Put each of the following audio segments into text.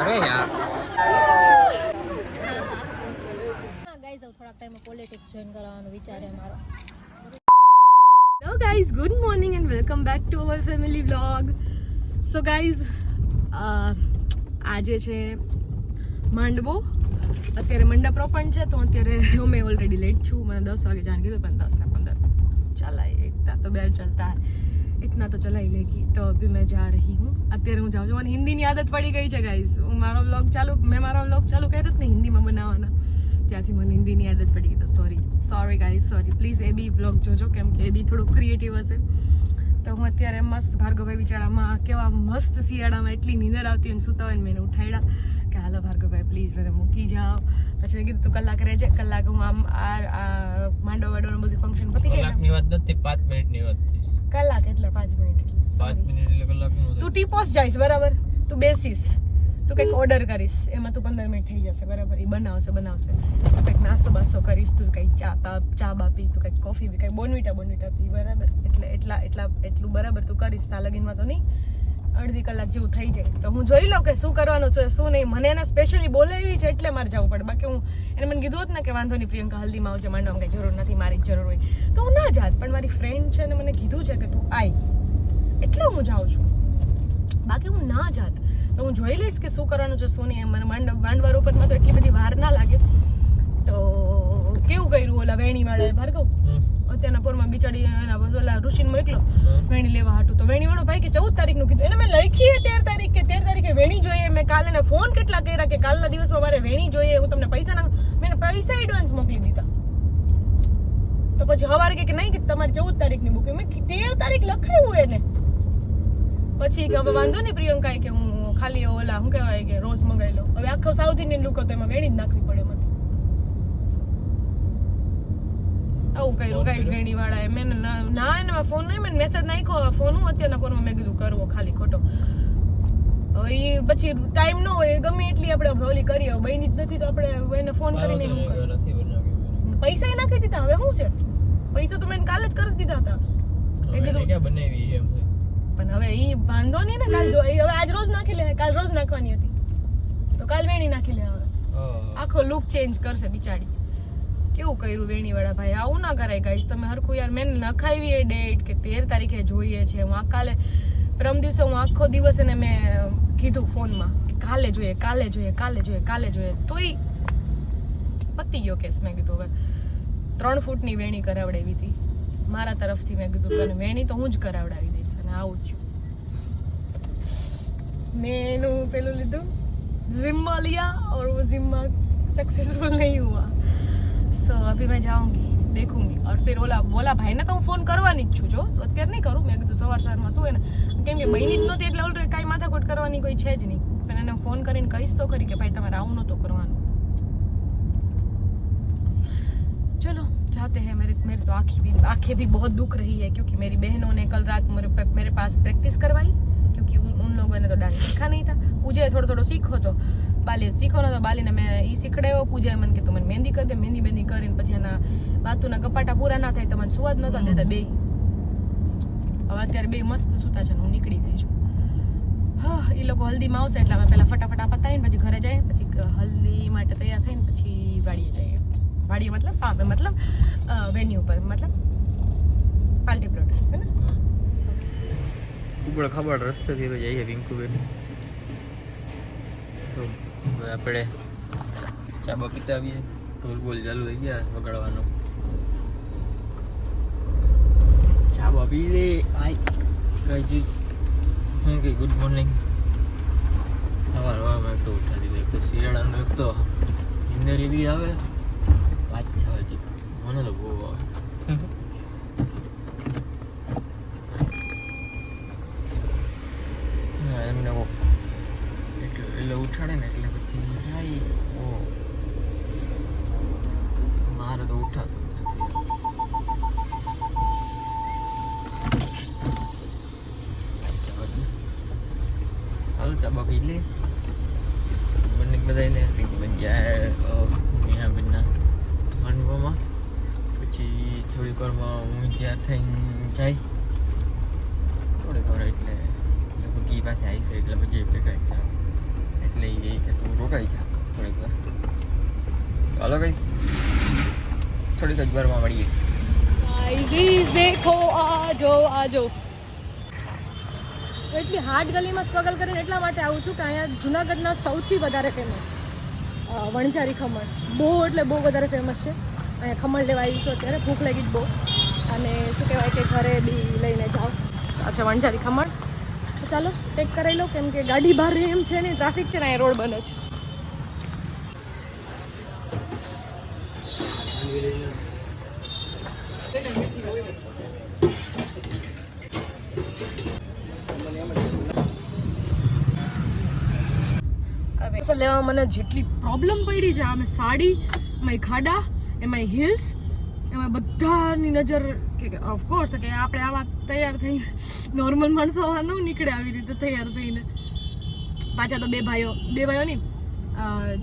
અરે યાર ગાઈઝ થોડાક ટાઈમ પોલિટિક્સ જોઈન કરવાનો વિચાર છે મારો hello guys good morning and welcome back to our family vlog so guys આજે છે માંડવો અત્યારે મંડપ રોપણ છે તો અત્યારે અમે ઓલરેડી લેટ છું મને દસ વાગે જાણ કીધું પણ દસ ને પંદર ચલાય इतना तो बैल चलता है इतना तो चला ही लेगी तो अभी मैं जा रही हूँ અત્યારે હું જાઉં છું. મને હિન્દીની આદત પડી ગઈ છે ગાઈઝ હું મારો બ્લોગ ચાલુ, મેં મારો બ્લોગ ચાલુ કર્યો ને હિન્દીમાં બનાવવાના. ત્યારથી મને હિન્દીની આદત પડી ગઈ. તો sorry sorry guys sorry please એ બી વ્લોગ જોજો, કેમ કે એ બી થોડું ક્રિએટિવ હશે. તો હું અત્યારે મસ્ત ભાર્ગવભાઈ બિચારામાં કેવા મસ્ત શિયાળામાં એટલી નીંદર આવતી ને સૂતા હોય ને મેં ઉઠાડ્યા કે હાલો ભાર્ગવભાઈ પ્લીઝ મને મૂકી જાઓ. પછી મેં કીધું તું કલાક રહેજે કલાક હું આમ આ માંડો વાડોનું બધું ફંક્શન પતી જાય કલાકની વાત નથી પાંચ મિનિટની વાત કલાક એટલે પાંચ મિનિટ. પાંચ મિનિટ એટલે કલાક તું ટીપોસ જઈશ બરાબર? તું બેસીશ. તું કંઈક ઓર્ડર કરીશ. એમાં તું પંદર મિનિટ થઈ જશે બરાબર? એ બનાવશે બનાવશે. તું કંઈક નાસ્તો બાસ્તો કરીશ તું કંઈક ચા પા ચા બા પી તું કંઈક કોફી પી કંઈક બોનવીટા બોનવીટા પી બરાબર? એટલે એટલા એટલા એટલું બરાબર તું કરીશ તા લગીનમાં તો નહીં. અડધી કલાક જેવું થઈ જાય. તો હું જોઈ લઉં કે શું કરવાનું છે, શું નહીં. મને એને સ્પેશિયલી બોલાવી છે એટલે મારે જવું પડે. બાકી હું એને મને કીધું હતું ને કે વાંધો નહીં, પ્રિયંકા, હલ્દીમાં આવજે માંડવામાં કંઈ જરૂર નથી, મારી જરૂર હોય. તો હું ના જાત, પણ મારી ફ્રેન્ડ છે ને મને કીધું છે કે તું આઈ એટલે હું જાઉં છું. બાકી હું ના જાત. તો હું જોઈ લઈશ કે શું કરવાનું છે, શું નહીં. એમ મને માંડ માંડવાર રોપણમાં તો એટલી બધી વાર ના લાગે. તો કેવું કર્યું ઓલા વેણીવાળાએ, ભાર્ગવ? અત્યારના પોરમાં બિચારી એના ઓલા ઋષિને મોકલો વેણી લેવા હાટું. તો વેણી વાળો ભાઈ કે ચૌદ તારીખનું કીધું. એને મેં લખી તેર તારીખ કે તેર તારીખે વેણી જોઈએ. મેં કાલે એને ફોન કેટલા કર્યા કે કાલના દિવસમાં મારે વેણી જોઈએ. હું તમને પૈસા ના મેં પૈસા એડવાન્સ મોકલી દીધા. તો પછી હવારે કે કે નહીં કે તમારી ચૌદ તારીખની બુકિંગ મેં તેર તારીખ લખાયું એને. પછી કે હવે વાંધો નહીં પ્રિયંકા કે હું ખાલી ઓલા શું કહેવાય કે રોજ મંગાવી લઉં. હવે આખો સાઉથ ઇન્ડિયન લુક હતો એમાં વેણી જ નાખવી પડે મને આવું કર્યું ગાઈસ વેણી વાળાએ મેં ના એને ફોન નહીં મેં મેસેજ નાખ્યો ફોન હું અત્યારના ફોનમાં મેં કીધું કરવો ખાલી ખોટો. ઈ પછી ટાઈમ ન હોય એ ગમે એટલી આપણે ઓલી કરીએ. બની જ નથી તો આપણે એને ફોન કરીને શું કરીએ. પૈસા એ નાખી દીધા હવે શું છે? પૈસા તો મેં કાલે જ કરી દીધા હતા. એને કીધું બનાવી એમ પણ હવે એ વાંધો નહીં ને કાલ જો હવે આજ રોજ નાખી લે કાલ રોજ નાખવાની હતી. તો કાલ વેણી નાખી લે હવે. આખો લુક ચેન્જ કરશે બિચારી. કેવું કર્યું વેણી વાળા ભાઈ આવું ના કરાય ગાઈસ તમે હરખું યાર મેં નખાવી એ ડેટ કે તેર તારીખે જોઈએ છે હું આ કાલે પરમ દિવસે હું આખો દિવસ એને મેં કીધું ફોનમાં કે કાલે જોઈએ કાલે જોઈએ કાલે જોઈએ કાલે જોઈએ તોય પતી ગયો કેસ મેં કીધું હવે ત્રણ ફૂટની વેણી કરાવડાવી હતી મારા તરફથી મેં કીધું તને વેણી તો હું જ કરાવડાવી દઈશ અને આવું થયું મેં એનું પેલું લીધું जिम्मा लिया और वो जिम्मा सक्सेसफुल नहीं हुआ सो अभी मैं जाऊंगी देखूंगी और फिर ओला ઓલા ભાઈને તો હું ફોન કરવાની જ છું જો તો અત્યારે નહીં કરું મેં કીધું સવાર સવારમાં શું હોય ને કેમ કે બહેની જ નહોતી એટલે ઓલરેડી કાંઈ માથાકૂટ કરવાની કોઈ છે જ નહીં પણ એને ફોન કરીને કહીશ તો ખરી કે ભાઈ તમારે આવું નહોતું કરવાનું चलो जाते हैं मेरे मेरे तो आँखें भी आँखें भी बहुत दुख रही है क्योंकि मेरी बहनों ने कल रात मेरे पे- मेरे पास प्रैक्टिस करवाई क्योंकि उन, उन लोगों ने तो डांस सीखा नहीं था पूजा थोड़ा थोड़ा सीखो तो બાલી શીખો ને તો બાલીને મેં એ શીખડાયો. પૂજાએ મને કે તું મને મહેંદી કરી દે. મહેંદી બેંદી કરીને પછી એના બાતુના કપાટા પૂરા ના થાય તો મને સુવા જ નહોતા દેતા બે હવે અત્યારે બે મસ્ત સૂતા છે હું નીકળી ગઈ છું. હા એ લોકો હલ્દીમાં આવશે એટલે અમે પહેલા ફટાફટ આ પતાવીને પછી ઘરે જઈએ પછી હલ્દી માટે તૈયાર થઈને પછી વાડીએ જઈએ વાડીએ મતલબ ફાર્મે મતલબ વેન્યુ પર મતલબ પાર્ટી પ્લોટ હે ને? ઉપર ખબર રસ્તેથી જઈએ પિંકુબેન તો હવે આપણે ચાબા પીતા આવીએ ઢોલ બોલ ચાલુ થઈ ગયા વગાડવાનો. ચાબા પી લે. આય. ગાઈજીસ હું કે ગુડ મોર્નિંગ સવાર એક તો ઉઠાડી દે એક તો શિયાળાનો એક તો નીંદર એવી આવે. વાત થાય દે મને તો બહુ આવે. એમને એટલે ઉઠાડે ને. ચાબા પી બંને બધાને પિંકીબેન ગયા નેહાબેનના માંડવામાં પછી થોડીક વારમાં હું તૈયાર થઈને જાય થોડીક વાર એટલે ઈ પાસે આવી છે એટલે પછી ભેગા જ એટલે એ તું રોકાઈ જા થોડીક વાર ચાલો કઈ થોડીક જ વારમાં મળીએ દેખો આજો આજો તો એટલી હાર્ડ ગલીમાં સ્ટ્રગલ કરીને એટલા માટે આવું છું કે અહીંયા જુનાગઢના સૌથી વધારે ફેમસ વણઝારી ખમણ. બહુ એટલે બહુ વધારે ફેમસ છે. અહીંયા ખમણ લેવા આવી છું અત્યારે, ભૂખ લાગી જ બહુ. અને શું કહેવાય કે ઘરે બી લઈને જાઓ. અચ્છા, વણઝારી ખમણ. તો ચાલો ટેક કરાવી લો, કેમ કે ગાડી બહાર એમ છે ને ટ્રાફિક છે ને, અહીંયા રોડ બને છે. પાર્સલ લેવામાં મને જેટલી પ્રોબ્લેમ પડી છે આમે સાડી એમાં ખાડા એમાં હિલ્સ એમાં બધાની નજર કે ઓફકોર્સ કે આપણે આવા તૈયાર થઈને નોર્મલ માણસો ન નીકળે આવી રીતે તૈયાર થઈને. પાછા તો બે ભાઈઓ બે ભાઈઓ નહીં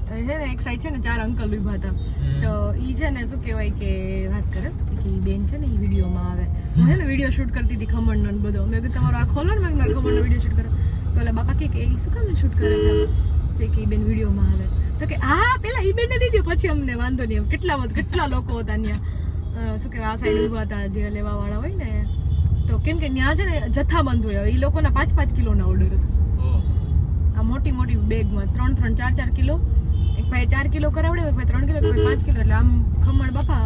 છે ને એક સાઈડ છે ને ચાર અંકલ ઊભા હતા. તો ઈ છે ને શું કહેવાય કે વાત કરે કે બેન છે ને એ વિડીયોમાં આવે. હું છે ને વીડિયો શૂટ કરતી હતી ખમણનો બધો. મેં કીધું તમારો આ ખોલો ને મેં ખમણનો વીડિયો શૂટ કરો તો એટલે બાપા કે એ શું કામ શૂટ કરે છે? તો કે બેન વિડીયોમાં આવે તો કે હા પેલા ઈ બેનને દીધી પછી અમને વાંધો નહીં. કેટલા કેટલા લોકો હતા ત્યાં. શું કહેવાય આ સાઈડ ઊભા હતા જે લેવા વાળા હોય ને. તો કેમ કે ત્યાં છે ને જથ્થાબંધ હોય. એ લોકોના પાંચ પાંચ કિલોના ઓર્ડર હતા. આ મોટી મોટી બેગમાં ત્રણ ત્રણ ચાર ચાર કિલો. એક ભાઈ ચાર કિલો કરાવડે એક ભાઈ ત્રણ કિલો એક ભાઈ પાંચ કિલો. એટલે આમ ખમણ બાપા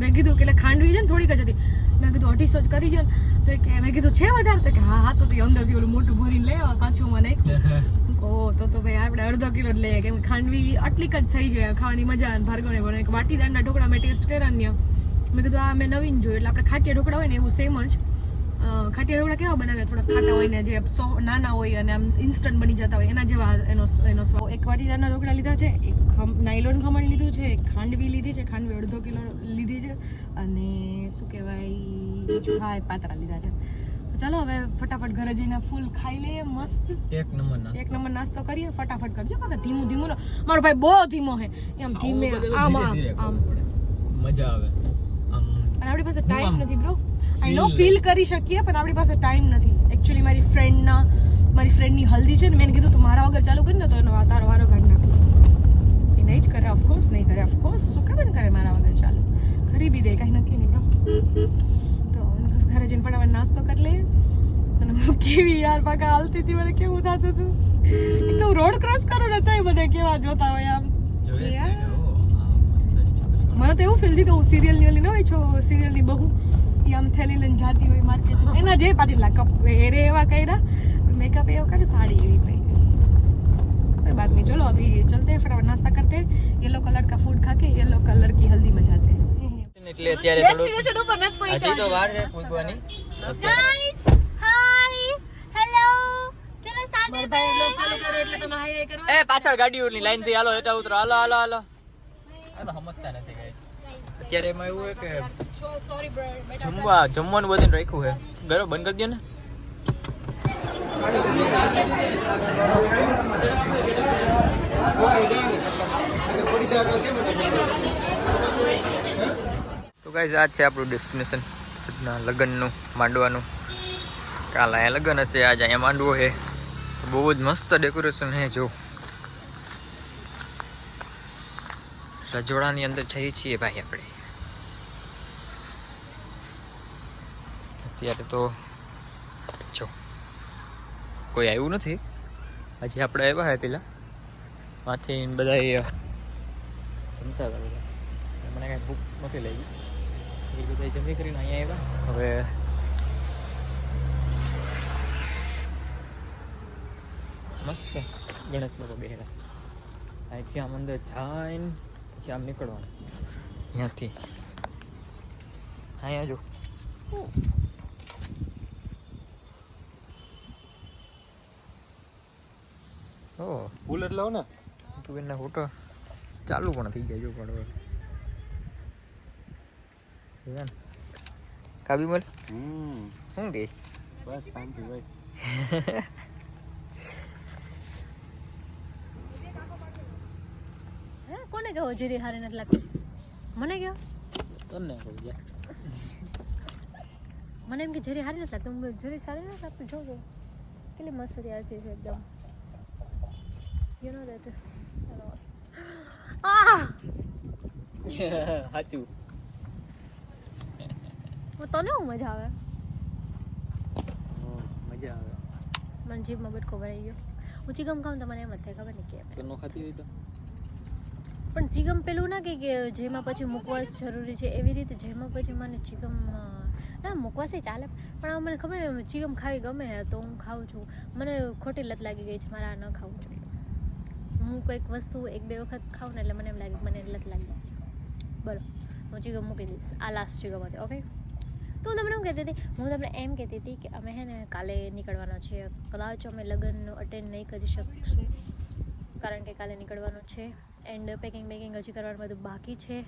મેં કીધું કે એટલે ખાંડવી છે ને થોડીક જ હતી. મેં કીધું અઢીસો જ કરી ગયો તો કે મેં કીધું છે વધારે? તો કે હા હા. તો તે અંદરથી ઓલું મોટું ભરીને લઈ આવો પાછું માં નાખ્યું ઓ તો તો ભાઈ આપણે અડધો કિલો જ લઈએ, કેમ ખાંડવી આટલીક જ થઈ જાય ખાવાની મજા અને ભાર્ગવને પણ. એક વાટીદારના ઢોકળા મેં ટેસ્ટ કર્યા ને મેં કીધું, આ મેં નવીન જોયું, એટલે આપણે ખાટિયા ઢોકળા હોય ને એવું સેમ જ. ખાટિયા ઢોકળા કેવા બનાવ્યા? થોડા ખાટા હોય ને જે સો, નાના હોય અને આમ ઇન્સ્ટન્ટ બની જતા હોય, એના જેવા એનો એનો સ્વાદ. એક વાટીદારના ઢોકળા લીધા છે, એક નાયલોન ખમણ લીધું છે, એક ખાંડવી લીધી છે, ખાંડવી અડધો કિલો લીધી છે, અને શું કહેવાય, બીજું હા, એ પાતરા લીધા છે. ચાલો હવે ફટાફટ ઘરે જઈને ફૂલ ખાઈ લઈએ મસ્ત. એક નંબર નાસ્તો. એક નંબર નાસ્તો કરીએ ફટાફટ કરજો પાકા ધીમું ધીમું નો મારો ભાઈ બહુ ધીમો હે એમ ધીમે આમ આમ મજા આવે. આમ પણ આપણી પાસે ટાઈમ નથી બ્રો આઈ નો ફીલ કરી શકીએ પણ આપણી પાસે ટાઈમ નથી. એકચ્યુઅલી મારી ફ્રેન્ડના મારી ફ્રેન્ડની હલ્દી છે ને મેં કીધું તું મારા વગર ચાલુ કરીને તો એનો તારો વારો કાઢી નાખીશ. એ નહીં જ કરે ઓફકોર્સ નહીં કરે ઓફકોર્સ શું ખબર કરે મારા વગર ચાલુ? કરી બી દે કાંઈ નક્કી નહીં બ્રો ઘરે જઈને ફટાફટ નાસ્તો કરી લઈએ અને હું કેવી યાર પાકા હાલતી હતી મને કેવું થતું હતું એક તો રોડ ક્રોસ કરું ને તોય બધા કેવા જોતા હોય આમ જોઈએ જ યાર. ને કે, ઓ, આ મસ્તની છોકરી. મને તો એવું ફીલ થયું કે હું સિરિયલની ઓલી ન હોય છો સિરિયલની બહુ એ આમ થેલી લઈને જાતી હોય માર્કેટ એના જે પાછી લાકઅપ વેરે એવા કર્યા મેકઅપ એવો કર્યો સાડી એવી પહેરી कोई बात नहीं चलो अभी चलते हैं फटाफट नाश्ता करते हैं येलो कलर का फूड खा के येलो कलर की हल्दी में जाते हैं એટલે અત્યારે ડેસ્ટિનેશન ઉપર નથી હજી તો વાર છે પહોંચવાની ગાઈસ હાય હેલો ચલો સાગર ભાઈ ચાલુ કરો એટલે તમે હાય હાય કરો એ પાછળ ગાડીઓની લાઈનથી હાલો એટલે ઉતરો. હાલો હાલો હાલો. આ તો સમજતા નથી ગાઈસ અત્યારે એમાં એવું છે કે સોરી બ્રો જમવા જમવાનું બધું રાખ્યું છે. ગરો બંધ કરી દે ને. તો આ છે આપણું ડેસ્ટિનેશન લગ્નનું, માંડવાનું. કાલ અહીંયા લગ્ન હશે, આજ અહીંયા માંડવો છે. બહુ જ મસ્ત ડેકોરેશન છે, જો. રજોડાની અંદર જઈએ છીએ ભાઈ આપણે. અત્યારે તો, જો, કોઈ આવ્યું નથી. હજી આપણે આવ્યા હે પેલા. માંથી બધા જમતા મને કાંઈ ભૂખ નથી લાગી. એ બધા જમી કરીને અહીંયા આવ્યા. હવે મસ્ત ગણેશ બાબા બેહેલા છે અહીંથી આમ અંદર જઈને પછી આમ નીકળવાનું. અહીંયાથી. અહીંયા જો. ઓ કુલર લાવ ને. તું એના ફોટો ચાલુ પણ થઈ જાય જો પણ? કાબી હમ શું કે બસ શાંતિ ભાઈ હે કોને કહો જીરી હારી નથી લાગતી મને કહો તને કહું મને એમ કે જીરી હારી નથી લાગતું હું જીરી સારી નથી લાગતું જો જો કેટલી મસ્ત તૈયાર થઈ છે એકદમ યુ નો દેટ આ સાચું તને હું મજા આવે? મજા આવે. મને જીભમાં બટકો ભરાઈ ગયો. હું ચીગમ ખાઉં તો મને એમ જ થાય ખબર નહીં કે તો નો ખાતી હોય તો? પણ ચીગમ પેલું ના કે જેમાં પછી મુકવાસ જરૂરી છે એવી રીતે જેમાં પછી મને ચીકમ ના મુકવાસે ચાલે. પણ મને ખબર નહીં, ચીગમ ખાવી ગમે તો હું ખાઉં છું. મને ખોટી લત લાગી ગઈ છે મારે આ ન ખાવું જોઈએ. હું કંઈક વસ્તુ એક બે વખત ખાઉં ને એટલે મને એમ લાગે મને લત લાગી. બોલો હું ચીગમ મૂકી દઈશ. આ લાસ્ટ ચીગમ હતી ઓકે તો હું તમને શું કહેતી હતી? હું તમને એમ કહેતી હતી કે અમે હે ને કાલે નીકળવાના છીએ કદાચ અમે લગ્ન અટેન્ડ નહીં કરી શકશું કારણ કે કાલે નીકળવાનું છે. એન્ડ પેકિંગ બેકિંગ હજી કરવાનું બધું બાકી છે.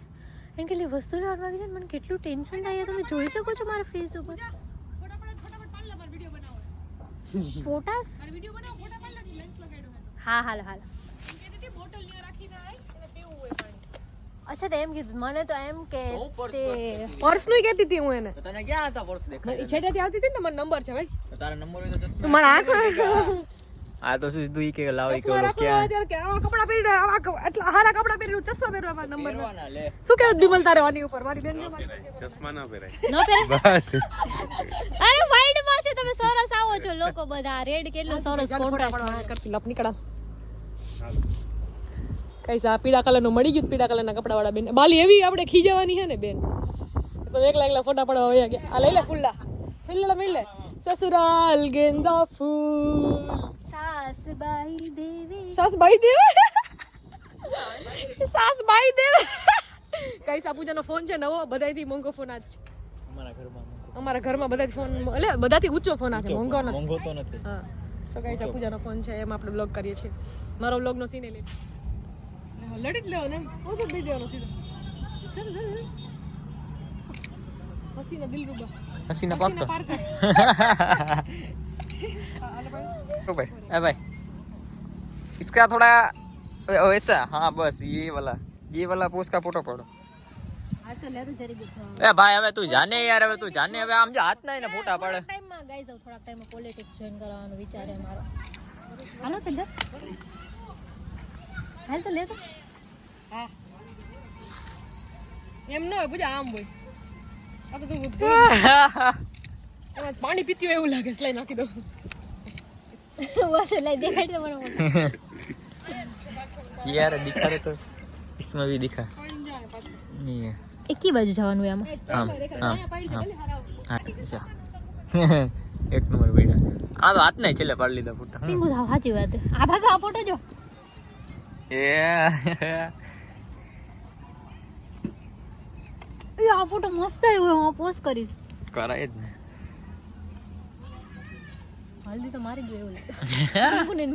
એન્ડ કેટલી વસ્તુ લેવાનું બાકી છે ને? મને કેટલું ટેન્શન થાય તમે જોઈ શકો છો મારા ફેસ ઉપર. ફોટાસ? હા હાલો હાલો. અચ્છા તો એમ કીધું મને તો એમ કે તે પર્સનું કહેતી હતી હું એને. તને ક્યાં હતા પર્સ દેખાય? છેટેથી આવતી હતી ને મને નંબર છે ભાઈ. તારા નંબર હોય તો તું ચશ્મા મારા આંખ આ તો શું દુઈ કે લાવી કે ક્યાં? કે આવા કપડા પહેરીને આવા એટલા હારા કપડા પહેરીને ચશ્મા પહેરવા મારા નંબર શું કેવું બિમલ તારે આની ઉપર? મારી બેન ચશ્મા ના પહેરાય. ન પહેરાય? બસ. અરે વાઇડમાં છે તમે સરસ આવો છો લોકો બધા. રેડ કેટલું સરસ કોન્ટ્રાસ્ટ કરતી લપ નીકળા કઈ સા પીળા કલરનું મળી ગયું પીળા કલરના કપડાવાળા કપડા બેન બાલી એવી આપણે ખીજાવાની છે ને બેન? તો એકલા એકલા ફોટા પડવા વયા ગયા. આ લઈ લે ફૂલ્લા ફૂલ્લા મિલ લે. સસુરાલ ગેંદા ફૂલ. સાસ બાઈ દેવી. સાસ દેવી? દેવે? સાસ બાઈ દેવે કઈ સાપુજાનો ફોન છે નવો. બધાયથી મોંઘો ફોન આજ છે. અમારા ઘરમાં અમારા ઘરમાં બધાથી ફોન એટલે બધાથી ઊંચો ફોન આ છે મોંઘો નથી. મોંઘો તો નથી. હા. સો ગાઈસ આ પૂજાનો ફોન છે એમાં આપણે બ્લોગ કરીએ છીએ. મારો બ્લોગનો સીને લે. લડી જ લેવાનો એમ ઓછો દઈ દેવાનો સીધો ચાલો ચાલો હસીના દિલરુબા હસીના પાક તો પાર કર भाई ए भाई इसका थोड़ा वैसा हाँ बस ये वाला ये वाला पोस्ट का फोटो पड़ो આ તો લે તો જરી ગયો ए भाई હવે તું જાને યાર હવે તું જાને હવે આમ જો હાથ ના એને ફોટા પાડે ટાઈમમાં ગાઈઝ થોડાક ટાઈમમાં પોલિટિક્સ જોઈન કરવાનો વિચાર છે મારો હાલો તો લે હાલ તો લે તો હા એમ ન હોય પૂજા આમ હોય આ તો તું એમાં પાણી પીતી હોય એવું લાગે છે લઈ નાખી દઉં વસે લઈ દેખાડ તો મને यार दिखा रहे तो इसमें भी दिखा नहीं है એકી બાજુ જવાનું એમાં આમ આમ આમ હા અચ્છા એક નંબર બેડા આ તો હાથ નહીં છેલ્લે પાડી લીધા ફોટા પિંગુ થાવ સાચી વાત આ ભાગ આ ફોટો જો એ એ આ ફોટો મસ્ત આવ્યો હું પોસ્ટ કરીશ. કરાય જ ને. હલ્દી તો મારી ગયો એવું પિંકુ ને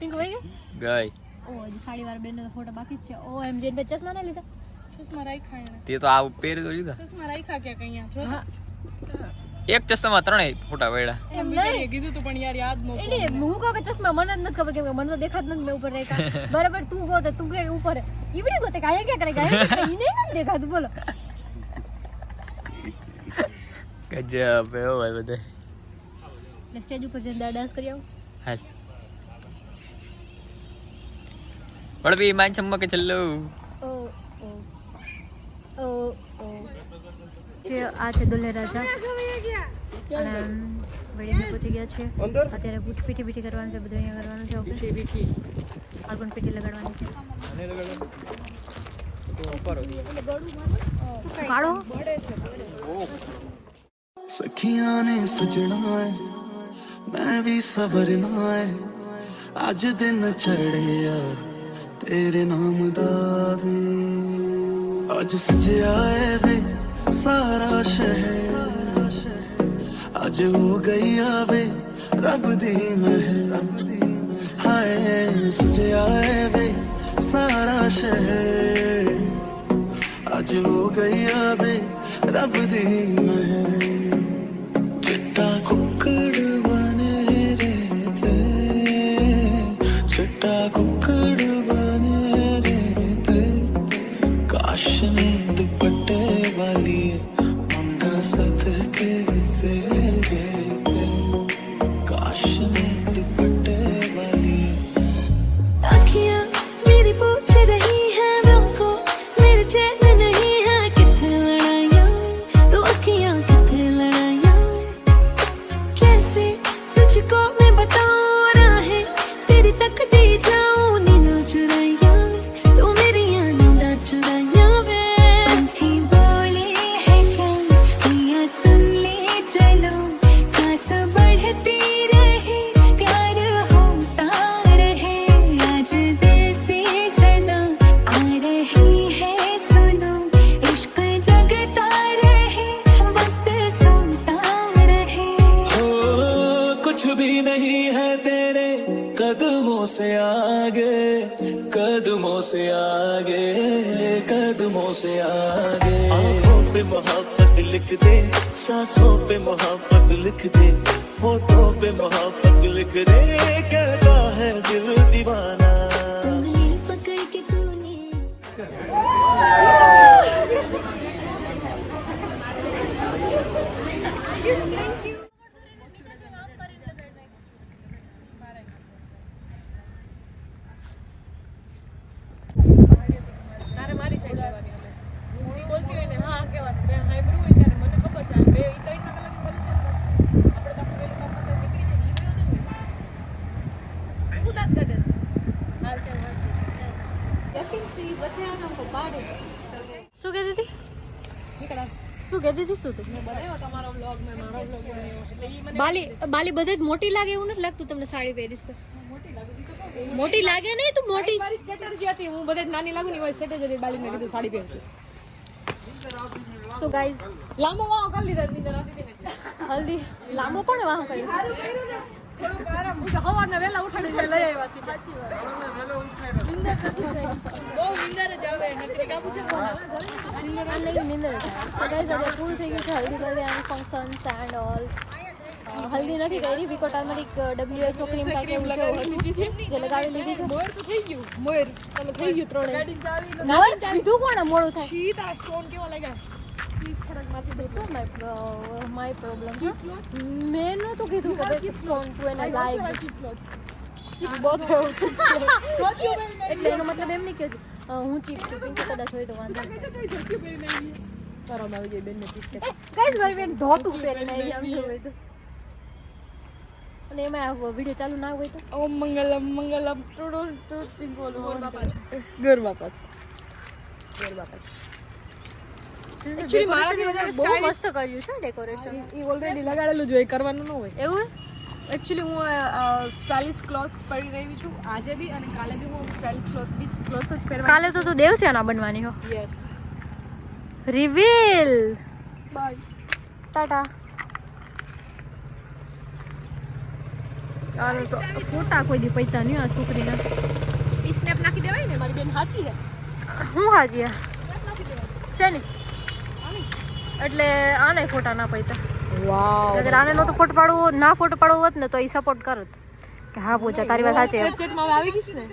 પિંકુ ભાઈ ગઈ. ઓ હજી સાડી વાર બેન ફોટો બાકી જ છે. ઓ એમ જેન બે ચશ્મા ના લીધા? ચશ્મા રાખ્યા એને. તે તો આ પહેરી તો લીધા. ચશ્મા રાખ્યા ક્યાંક અહીંયા જો. એક ચશ્મા ત્રણેય ફોટા પડ્યા એમ નહીં. કીધું તું પણ યાર યાદ નો એટલે હું કહું કે ચશ્મા મને જ નથી ખબર કેમ કે મને તો દેખાત નથી મેં ઉપર રાખ્યા. બરાબર તું ગો તો તું કે ઉપર. ઈવડી ગોતે કે કાયા ક્યાં કરે કે કરે? ઈને નથી દેખાતું બોલો. ગજબ એવો ભાઈ બધે. એટલે સ્ટેજ ઉપર જઈને ડાન્સ કરી આવો. હાલ. વળવી માન ચમકે ચલ્લો ઓ ઓ. ઓ ઓ. આ છે દુલ્હે રાજા. અને વેડિંગ પહોંચી ગયા છે. અત્યારે પૂઠ પીઠી પીઠી કરવાનું છે બધું અહીંયા કરવાનું છે ઓકે? પીઠી આગળ પીઠી લગાડવાની છે. કાઢો ਸਖੀਆਂ ਨੇ ਸਜਣਾ ਏ, ਮੈਂ ਵੀ ਸਵਰਨਾ ਏ। ਅੱਜ ਦਿਨ ਚੜਿਆ ਤੇਰੇ ਨਾਮ ਦਾ ਵੀ। ਅੱਜ ਸਜਿਆ ਏ ਵੇ ਸਾਰਾ ਸ਼ਹਿਰ। ਅੱਜ ਹੋ ਗਈ ਆਵੇ ਰੱਬ ਦੀ ਮਹਿਰ। ਹਾਏ, ਸਜਿਆ ਏ ਵੇ ਸਾਰਾ ਸ਼ਹਿਰ। ਅੱਜ ਹੋ ਗਈ ਆਵੇ ਰੱਬ ਦੀ ਮਹਿਰ। Spectacle. बताऊं आगे आंखों पे मोहब्बत लिख दे सांसों पे मोहब्बत लिख दे होठों पे मोहब्बत लिख दे कहता है दिल दीवाना उंगली पकड़ શું કહેતી હતી? શું કહેતી હતી? શું તું? બાલી બાલી બધે જ મોટી લાગે એવું નથી લાગતું તમને સાડી પહેરીશ તો? મોટી લાગે નહીં તું મોટી? મારી સ્ટ્રેટેજી હતી હું બધે નાની લાગુ ને મારી બાલી મેં કીધું સાડી પહેરશું. સો ગાઈઝ લાંબો વાહ કરી લીધા. હલ્દી. લાંબો પણ વાહ કર્યું. થોડુંક આરામ. હું તો સવારના વહેલા ઉઠાડીને લઈ આવ્યા છીએ. નીંદર નથી બહુ નીંદર જ આવે. નકરી કાબુ છે આ નહીં નિંદર તો ગાઈઝ હવે પૂરું થઈ ગયું છે. હલ્દી બલ્દી ફંક્શન્સ એન્ડ ઓલ હલ્દી નથી કરી. વિકો ટર્મરિક ડબ્લ્યુએસઓ ક્રીમ જેવું હતું જે લગાવી લીધી છે. મોર તો થઈ ગયું. મોર. ચાલો થઈ ગયું ત્રણે નવર તું કોણ મોડું થાય? શી તારા સ્ટોન કેવા લાગ્યા? પ્લીઝ થોડાક મારથી શું માય પ્રોબ્લેમ મેં નહોતું કીધું કે ભાઈ સ્ટોન ટુ એને લાઈક ચીપ એટલે એનો મતલબ એમ નહીં કે હું ચીપ છું પિંકી કદાચ હોય તો વાંધો શરમ આવી ગઈ બેન ને ચીપ કે કઈ મારી બેન ધોતું પહેરીને આવી આમ હોય તો. અને એમાં વીડિયો ચાલુ ના હોય તો? ઓમ મંગલમ મંગલમ ટુડુલ ટુટિંગ બોલો ગોર બાપા છે ગોર બાપા છે ગોર બાપા છે Actually મારાથી વધારે બહુ મસ્ત કર્યું છે ડેકોરેશન એ ઓલરેડી લગાડેલું જોઈએ કરવાનું ન હોય. એવું એકચ્યુઅલી હું સ્ટાઇલિશ ક્લોથ્સ પહેરી રહી છું આજે બી અને કાલે બી હું સ્ટાઇલિશ ક્લોથ બી ક્લોથ્સ જ પહેરવા કાલે તો તું દેવસ્યાના બનવાની હો. યસ રિવીલ બાય ટાટા ફોટા કોઈ દી પૈતા નહીં આ છોકરીના. સ્નેપ નાખી દેવાય ને મારી બેન હાથી હે. હું હાજી હે? શેની એટલે આને ફોટા ના પડતા વાવ અગર આને નહોતો ફોટો પાડવો ના ફોટો પાડવો હોત ને તો એ સપોર્ટ કરત. કે હા પૂછા તારી વાત સાચી. સ્નેપચેટમાં આવી ગઈ ને?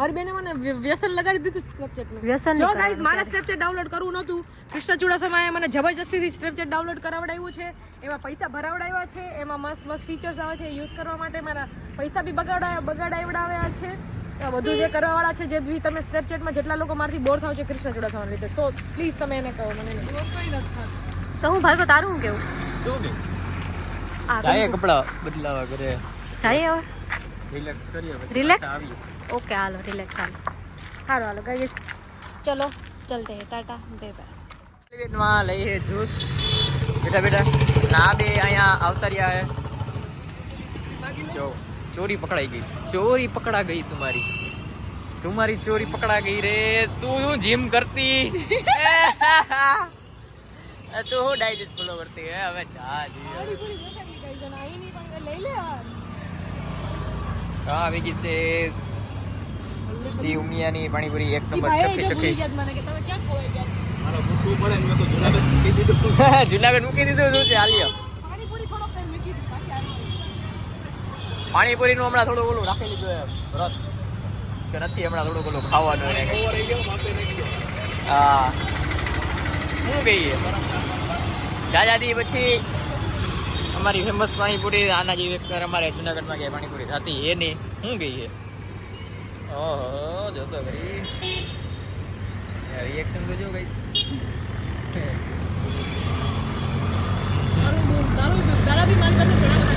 મારી બેને મને વ્યસન લગાડી દીધું સ્નેપચેટનું વ્યસન જો ગાઈસ મારા સ્નેપચેટ ડાઉનલોડ કરવું નહોતું. કૃષ્ણ ચુડાસમાએ મને જબરજસ્તીથી સ્નેપચેટ ડાઉનલોડ કરાવડાવ્યું છે. એમાં પૈસા ભરાવડાવ્યા છે. એમાં મસ્ત મસ્ત ફીચર્સ આવે છે. યુઝ કરવા માટે મારા પૈસા બી બગાડા બગાડાવડાવ્યા છે. બધું જે કરવાવાળા છે જે બી તમે સ્નેપચેટમાં જેટલા લોકો મારથી બોર થાવ છે કૃષ્ણ ચુડાસમાને લીધે સો પ્લીઝ તમે એને કહો મને નહીં. તો હું ભાર્ગવ તારું હું કેવું શું કે આ જાય કપડા બદલાવા ઘરે જઈએ હવે રિલેક્સ કરીએ પછી Relax? પાછા આવીએ ઓકે હાલો રિલેક્સ હાલો સારું હાલો ગાઈસ ચલો ચલતે હે ટાટા બે બાય માં લઈએ જ્યુસ બેટા બેટા ના બે અહીંયા આવતા રહ્યા હે જો ચોરી પકડાઈ ગઈ ચોરી પકડા ગઈ तुम्हारी तुम्हारी ચોરી પકડા ગઈ રે તું શું જીમ કરતી તું હું ડાયજેસ્ટ ફોલો કરતી હે હવે જા જી લઈ લે હા આવી ગઈ છે. સી ઉમિયાની પાણીપુરી એક નંબર ચકી ચકી જો ભૂલી ગયા મને કે તમે ક્યાં ખોવાઈ ગયા છો? જુનાગઢ મૂકી દીધું. શું છે? હાલ્યો. પાણીપુરી નું હમણાં થોડું ઓલું રાખી લીધું વ્રત કે નથી હમણાં થોડું ઓલું ખાવાનું હા. શું કહીએ? દાદાજી, પછી અમારી ફેમસ પાણીપુરી આના જેવી એક અમારે જુનાગઢમાં કે પાણીપુરી થતી એ નહીં. શું કહીએ છે ઓહો જોતો ભાઈ. રિએક્શન તો કઈ ભાઈ. તારું, તારા બી મારી પાસે ઘણા બધા